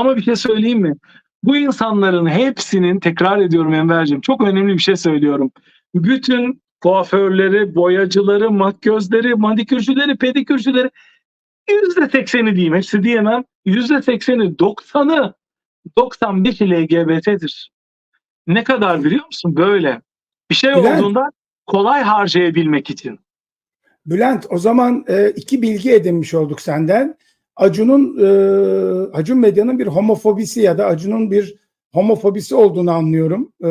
Ama bir şey söyleyeyim mi? Bu insanların hepsinin tekrar ediyorum Enver'cim çok önemli bir şey söylüyorum. Bütün kuaförleri, boyacıları, makyözleri, manikürcüleri, pedikürcüleri yüzde sekseni diyeyim hepsi diyemem. Yüzde sekseni, doksanı, 95 LGBT'dir. Ne kadar biliyor musun? Böyle. Bir şey Bülent. olduğunda kolay harcayabilmek için. Bülent o zaman e, iki bilgi edinmiş olduk senden. Acun'un e, Acun Medya'nın bir homofobisi ya da Acun'un bir homofobisi olduğunu anlıyorum e,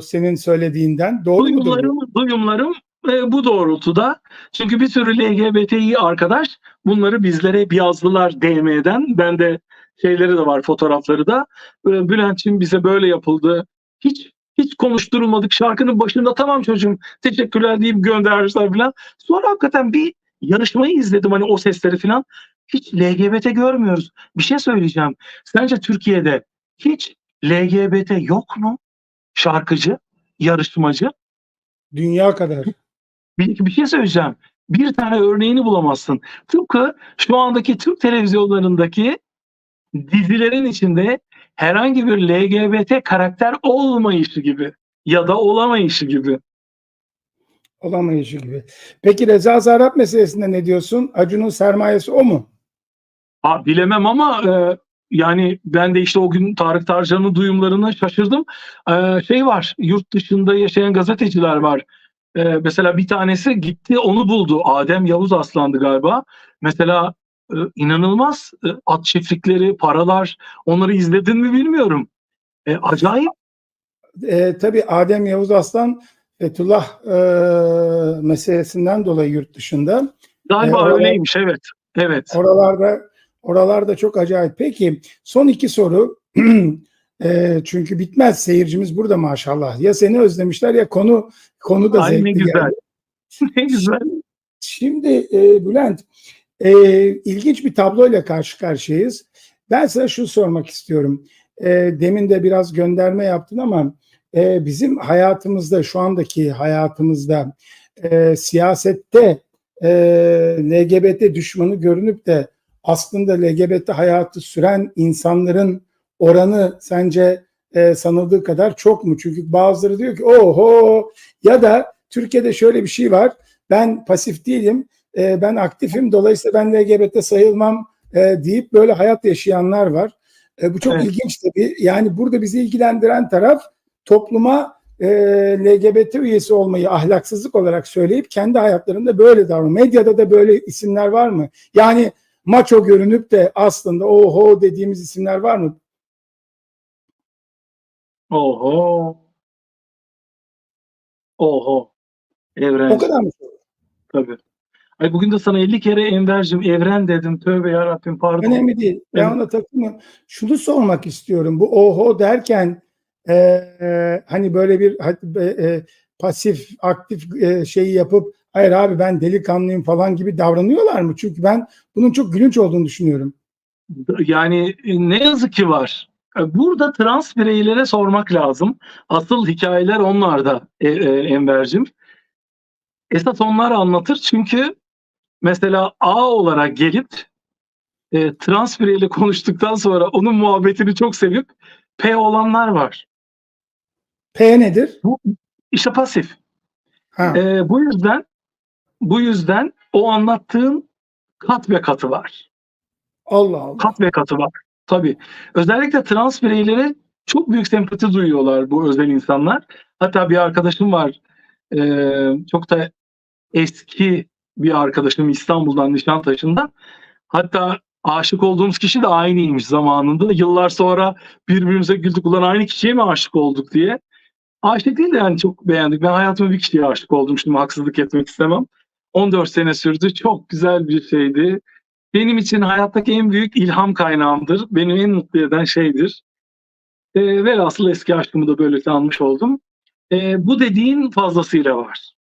senin söylediğinden. Doğru mudur? bu? Duyumlarım, duyumlarım e, bu doğrultuda. Çünkü bir sürü LGBTİ arkadaş bunları bizlere yazdılar DM'den. Ben de şeyleri de var fotoğrafları da. E, Bülent'ciğim bize böyle yapıldı. Hiç hiç konuşturulmadık. Şarkının başında tamam çocuğum teşekkürler deyip göndermişler falan. Sonra hakikaten bir yarışmayı izledim hani o sesleri falan. Hiç LGBT görmüyoruz. Bir şey söyleyeceğim. Sence Türkiye'de hiç LGBT yok mu? Şarkıcı, yarışmacı. Dünya kadar. Bir, bir şey söyleyeceğim. Bir tane örneğini bulamazsın. Tıpkı şu andaki Türk televizyonlarındaki dizilerin içinde herhangi bir LGBT karakter olmayışı gibi ya da olamayışı gibi. Olamayışı gibi. Peki Reza Zarrab meselesinde ne diyorsun? Acun'un sermayesi o mu? Ha, bilemem ama e, yani ben de işte o gün Tarık Tarcan'ın duyumlarına şaşırdım. E, şey var, yurt dışında yaşayan gazeteciler var. E, mesela bir tanesi gitti onu buldu. Adem Yavuz Aslan'dı galiba. Mesela e, inanılmaz e, at çiftlikleri, paralar onları izledin mi bilmiyorum. E, acayip. E, tabii Adem Yavuz Aslan Fethullah e, meselesinden dolayı yurt dışında. Galiba E, oralar- öyleymiş evet. Evet. Oralarda oralarda çok acayip. Peki son iki soru. E, çünkü bitmez seyircimiz burada maşallah. Ya seni özlemişler ya konu konu da Ay ne zevkli güzel. geldi. ne güzel. Şimdi e, Bülent e, ilginç bir tabloyla karşı karşıyayız. Ben sana şunu sormak istiyorum. E, demin de biraz gönderme yaptın ama e, bizim hayatımızda şu andaki hayatımızda e, siyasette e, LGBT düşmanı görünüp de aslında LGBT hayatı süren insanların oranı sence e, sanıldığı kadar çok mu? Çünkü bazıları diyor ki oho ya da Türkiye'de şöyle bir şey var. Ben pasif değilim. e, ben aktifim. Dolayısıyla ben LGBT sayılmam e, deyip böyle hayat yaşayanlar var. E, bu çok Evet. ilginç tabii. Yani burada bizi ilgilendiren taraf topluma e, LGBT üyesi olmayı ahlaksızlık olarak söyleyip kendi hayatlarında böyle davranıyor. Medyada da böyle isimler var mı? Yani maço görünüp de aslında oho dediğimiz isimler var mı? Oho. Oho. Evren. O kadar mı? Tabii. Ay bugün de sana 50 kere Enver'cim evren dedim. Tövbe yarabbim pardon. Önemli değil. Ben Evet. ona takılmıyorum. Şunu sormak istiyorum. Bu oho derken e, e, hani böyle bir e, pasif aktif e, şeyi yapıp hayır abi ben delikanlıyım falan gibi davranıyorlar mı? Çünkü ben bunun çok gülünç olduğunu düşünüyorum. Yani e, ne yazık ki var. E, Burada trans bireylere sormak lazım. Asıl hikayeler onlarda e, e, Enver'cim. Esas onlar anlatır çünkü mesela A olarak gelip e, trans bireyle konuştuktan sonra onun muhabbetini çok sevip P olanlar var. P nedir? İşte pasif. Ha, E, bu yüzden bu yüzden o anlattığın kat ve katı var. Allah Allah. kat ve katı var. Tabii. Özellikle trans bireylere çok büyük sempati duyuyorlar bu özel insanlar. Hatta bir arkadaşım var. eee, çok da eski bir arkadaşım İstanbul'dan Nişantaşı'ndan. Hatta aşık olduğumuz kişi de aynıymış zamanında. Yıllar sonra birbirimize güldük ulan aynı kişiye mi aşık olduk diye. Aşık değil de yani çok beğendik. Ben hayatımda bir kişiye aşık oldum. Şimdi haksızlık etmek istemem. 14 sene sürdü. Çok güzel bir şeydi. Benim için hayattaki en büyük ilham kaynağımdır. Beni en mutlu eden şeydir. E, velhasıl eski aşkımı da böylece almış oldum. E, bu dediğin fazlasıyla var.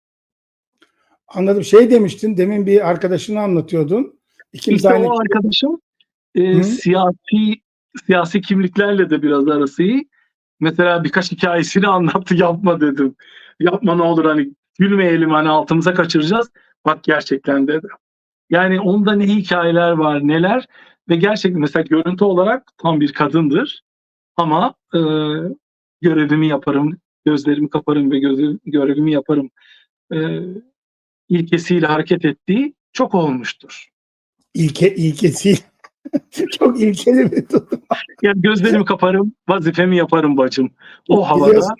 Anladım. Şey demiştin demin bir arkadaşını anlatıyordun. İkimiz İşte aynı o arkadaşım e, Hı. siyasi siyasi kimliklerle de biraz arası iyi. Mesela birkaç hikayesini anlattı yapma dedim. Yapma ne olur hani gülmeyelim hani altımıza kaçıracağız. Bak gerçekten dedi. Yani onda ne hikayeler var neler. ve gerçekten mesela görüntü olarak tam bir kadındır ama e, görevimi yaparım, gözlerimi kaparım ve gözü, görevimi yaparım e, ilkesiyle hareket ettiği çok olmuştur. İlke, ilkesi çok ilkeli bir tutum. Yani gözlerimi kaparım, vazifemi yaparım bacım. O havada Biliyorsun,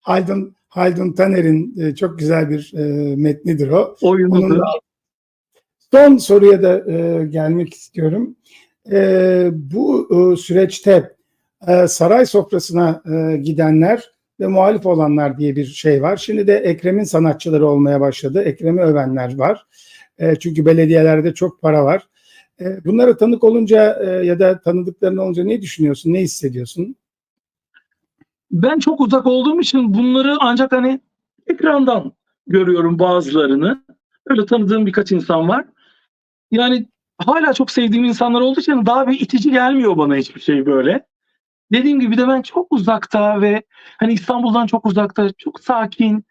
Haldun, Haldun Taner'in e, çok güzel bir e, metnidir o. Onun oyunudur. da son soruya da e, gelmek istiyorum. E, bu e, süreçte e, saray sofrasına e, gidenler ve muhalif olanlar diye bir şey var. Şimdi de Ekrem'in sanatçıları olmaya başladı. Ekrem'i övenler var. E, çünkü belediyelerde çok para var. E, bunlara tanık olunca e, ya da tanıdıkların olunca ne düşünüyorsun, ne hissediyorsun? Ben çok uzak olduğum için bunları ancak hani ekrandan görüyorum bazılarını. Öyle tanıdığım birkaç insan var. Yani hala çok sevdiğim insanlar olduğu için daha bir itici gelmiyor bana hiçbir şey böyle. Dediğim gibi de ben çok uzakta ve hani İstanbul'dan çok uzakta, çok sakin.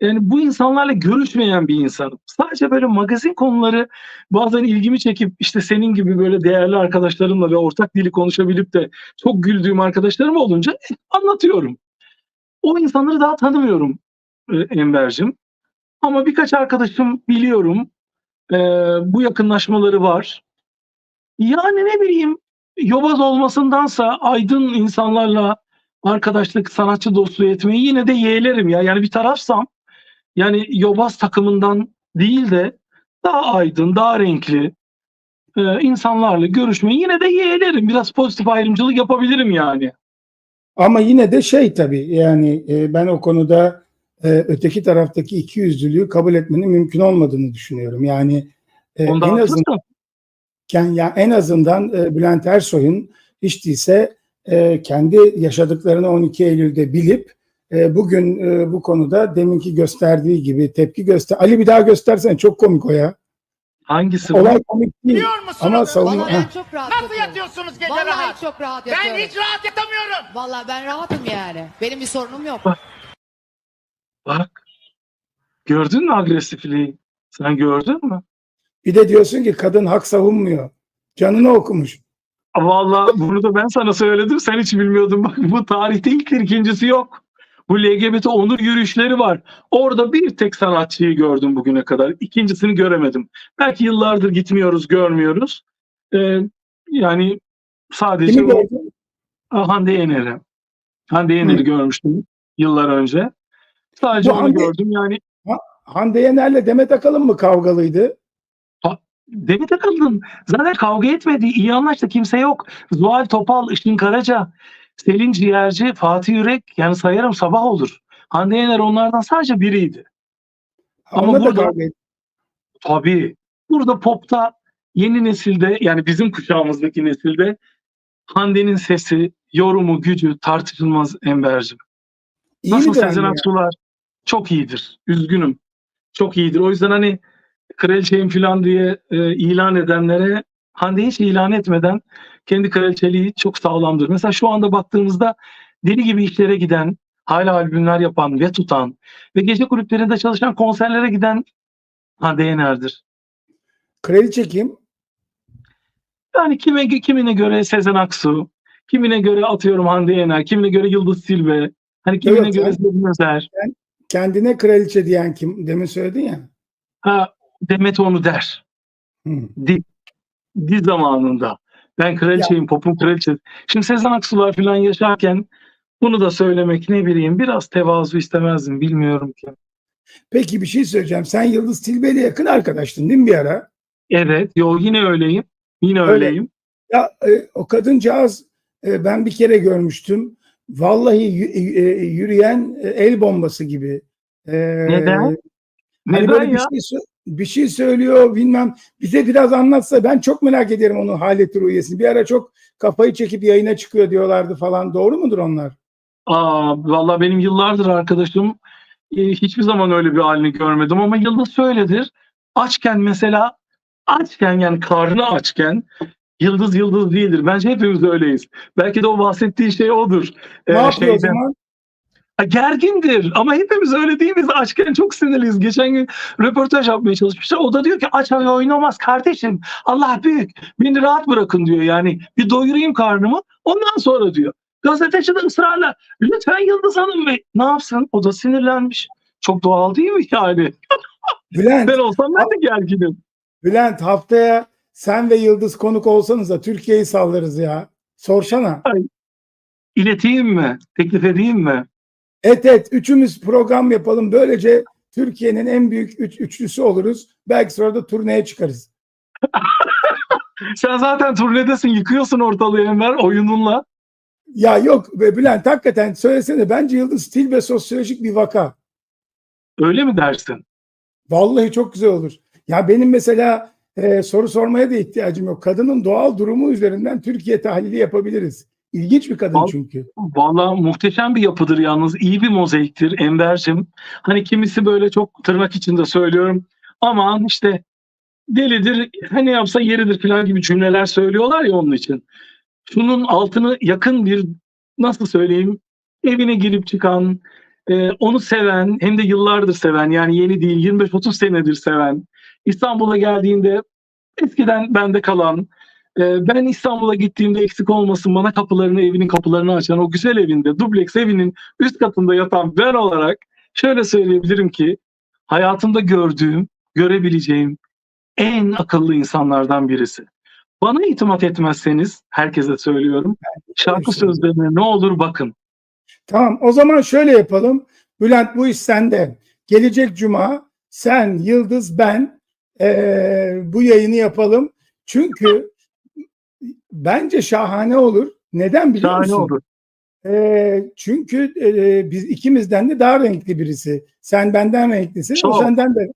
Yani bu insanlarla görüşmeyen bir insanım. Sadece böyle magazin konuları bazen ilgimi çekip işte senin gibi böyle değerli arkadaşlarımla ve ortak dili konuşabilip de çok güldüğüm arkadaşlarım olunca e, anlatıyorum. O insanları daha tanımıyorum e, Enver'cim. Ama birkaç arkadaşım biliyorum. E, bu yakınlaşmaları var. Yani ne bileyim yobaz olmasındansa aydın insanlarla arkadaşlık, sanatçı dostluğu etmeyi yine de yeğlerim ya. Yani bir tarafsam yani yobaz takımından değil de daha aydın, daha renkli e, insanlarla görüşmeyi yine de yeğlerim. Biraz pozitif ayrımcılık yapabilirim yani. Ama yine de şey tabii yani e, ben o konuda e, öteki taraftaki iki yüzlülüğü kabul etmenin mümkün olmadığını düşünüyorum. Yani e, en azından ya en azından e, Bülent Ersoy'un hiç değilse e, kendi yaşadıklarını 12 Eylül'de bilip e, bugün e, bu konuda deminki gösterdiği gibi tepki göster. Ali bir daha göstersene çok komik o ya. Hangisi bu? Olay komik değil Biliyor musunuz? ama savunma. Vallahi ben çok rahat Nasıl yatıyorum. yatıyorsunuz gece Vallahi rahat? çok rahat Ben yatıyorum. hiç rahat yatamıyorum. Vallahi ben rahatım yani. Benim bir sorunum yok. Bak. Gördün mü agresifliği? Sen gördün mü? Bir de diyorsun ki kadın hak savunmuyor. Canını okumuş. Vallahi bunu da ben sana söyledim. Sen hiç bilmiyordun. Bak bu tarihte ilktir ikincisi yok. Bu LGBT onur yürüyüşleri var. Orada bir tek sanatçıyı gördüm bugüne kadar. İkincisini göremedim. Belki yıllardır gitmiyoruz, görmüyoruz. Ee, yani sadece o? Hande Yener'i. Hande Yener'i görmüştüm yıllar önce. Sadece Bu onu Hande- gördüm. Yani Hande Yener'le Demet Akalın mı kavgalıydı? Demet Akalın zaten kavga etmedi. iyi anlaştı. Kimse yok. Zuhal Topal, Işın Karaca, Selin Ciğerci, Fatih Yürek yani sayarım sabah olur. Hande Yener onlardan sadece biriydi. Ama da burada-. Tabii. Burada popta yeni nesilde yani bizim kuşağımızdaki nesilde Hande'nin sesi, yorumu, gücü tartışılmaz Enver'cim. İyi Nasıl Sezen? Aksu'lar çok iyidir. Üzgünüm. Çok iyidir. O yüzden hani kraliçeyim falan diye e, ilan edenlere Hande hiç ilan etmeden kendi kraliçeliği çok sağlamdır. Mesela şu anda baktığımızda deli gibi işlere giden, hala albümler yapan ve tutan ve gece kulüplerinde çalışan konserlere giden Hande Yener'dir. Kraliçe kim? Yani kime, kimine göre Sezen Aksu, kimine göre atıyorum Hande Yener, kimine göre Yıldız Tilbe, hani kimine Evet, göre evet. Zerrin Özer. Kendine kraliçe diyen kim? Demin söyledin ya. Ha, Demet onu der. Hı. Di, di zamanında. Ben kraliçeyim, popun kraliçesi. Şimdi Sezen Aksu'lar falan yaşarken bunu da söylemek ne bileyim biraz tevazu istemezdim bilmiyorum ki. Peki bir şey söyleyeceğim. Sen Yıldız Tilbe ile yakın arkadaştın değil mi bir ara? Evet, yo yine öyleyim. Yine Öyle. öyleyim. Ya e, o kadıncağız e, ben bir kere görmüştüm. Vallahi yü- e, yürüyen e, el bombası gibi. E, Neden? Hani Neden böyle bir ya? şey, sö- bir şey söylüyor bilmem. Bize biraz anlatsa ben çok merak ederim onun haleti ruhiyesini. Bir ara çok kafayı çekip yayına çıkıyor diyorlardı falan. Doğru mudur onlar? Aa, vallahi benim yıllardır arkadaşım e, hiçbir zaman öyle bir halini görmedim ama Yıldız söyledir. Açken mesela açken yani karnı açken Yıldız Yıldız değildir. Bence hepimiz öyleyiz. Belki de o bahsettiği şey odur. Ne Ee, yapıyor o şeyden- zaman? Gergindir ama hepimiz öyle değil miyiz? Aşkın çok sinirliyiz. Geçen gün röportaj yapmaya çalışmışlar. O da diyor ki aç ay oynamaz kardeşim. Allah büyük. Beni rahat bırakın diyor. Yani bir doyurayım karnımı. Ondan sonra diyor. Gazeteci de ısrarla lütfen Yıldız Hanım Bey ne yapsın? O da sinirlenmiş. Çok doğal değil mi yani? Bülent, Ben olsam ben de gerginim. Bülent haftaya sen ve Yıldız konuk olsanız da Türkiye'yi sallarız ya. Sorsana. İleteyim mi? Teklif edeyim mi? Et et üçümüz program yapalım. Böylece Türkiye'nin en büyük üç, üçlüsü oluruz. Belki sonra da turneye çıkarız. Sen zaten turnedesin. Yıkıyorsun ortalığı Enver oyununla. Ya yok be Bülent hakikaten söylesene bence Yıldız stil ve sosyolojik bir vaka. Öyle mi dersin? Vallahi çok güzel olur. Ya benim mesela e, soru sormaya da ihtiyacım yok. Kadının doğal durumu üzerinden Türkiye tahlili yapabiliriz. İlginç bir kadın çünkü. Vallahi muhteşem bir yapıdır yalnız. iyi bir mozaiktir Enver'cim. Hani kimisi böyle çok tırnak içinde söylüyorum. Aman işte delidir, hani yapsa yeridir falan gibi cümleler söylüyorlar ya onun için. Şunun altını yakın bir nasıl söyleyeyim evine girip çıkan, e, onu seven hem de yıllardır seven yani yeni değil 25-30 senedir seven. İstanbul'a geldiğinde eskiden bende kalan ben İstanbul'a gittiğimde eksik olmasın bana kapılarını evinin kapılarını açan o güzel evinde dubleks evinin üst katında yatan ben olarak şöyle söyleyebilirim ki hayatımda gördüğüm, görebileceğim en akıllı insanlardan birisi. Bana itimat etmezseniz herkese söylüyorum. Şarkı sözlerine ne olur bakın. Tamam o zaman şöyle yapalım. Bülent bu iş sende. Gelecek cuma sen, Yıldız, ben eee, bu yayını yapalım. Çünkü bence şahane olur. Neden biliyor Şahane musun? olur. Eee, çünkü eee, biz ikimizden de daha renkli birisi. Sen benden renklisin, o Çok. senden de.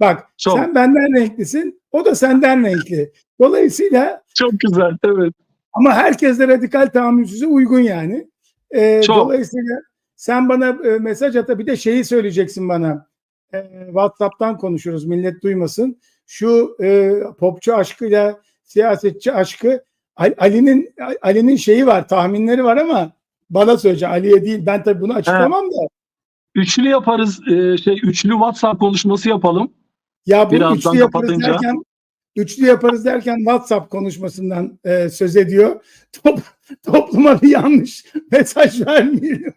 Bak Çok. sen benden renklisin, o da senden renkli. Dolayısıyla Çok güzel. Evet. ama herkes de radikal tahammülsüze uygun yani. Ee, Çok. dolayısıyla sen bana e, mesaj at bir de şeyi söyleyeceksin bana. Ee, WhatsApp'tan konuşuruz millet duymasın. Şu e, popçu aşkıyla siyasetçi aşkı Ali'nin Ali'nin şeyi var tahminleri var ama bana söyleyeceksin Ali'ye değil ben tabii bunu açıklamam da. Üçlü yaparız. e, şey üçlü WhatsApp konuşması yapalım. Ya bu Birazdan üçlü yaparız kapatınca- derken üçlü yaparız derken WhatsApp konuşmasından e, söz ediyor. Top, topluma bir yanlış mesaj vermiyor.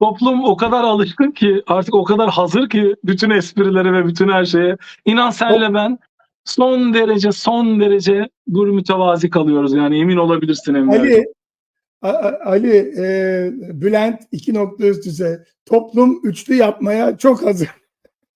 Toplum o kadar alışkın ki artık o kadar hazır ki bütün esprilere ve bütün her şeye. İnan senle ben son derece son derece gur mütevazi kalıyoruz yani emin olabilirsin Emre. Ali Ali e, Bülent iki nokta üst toplum üçlü yapmaya çok hazır.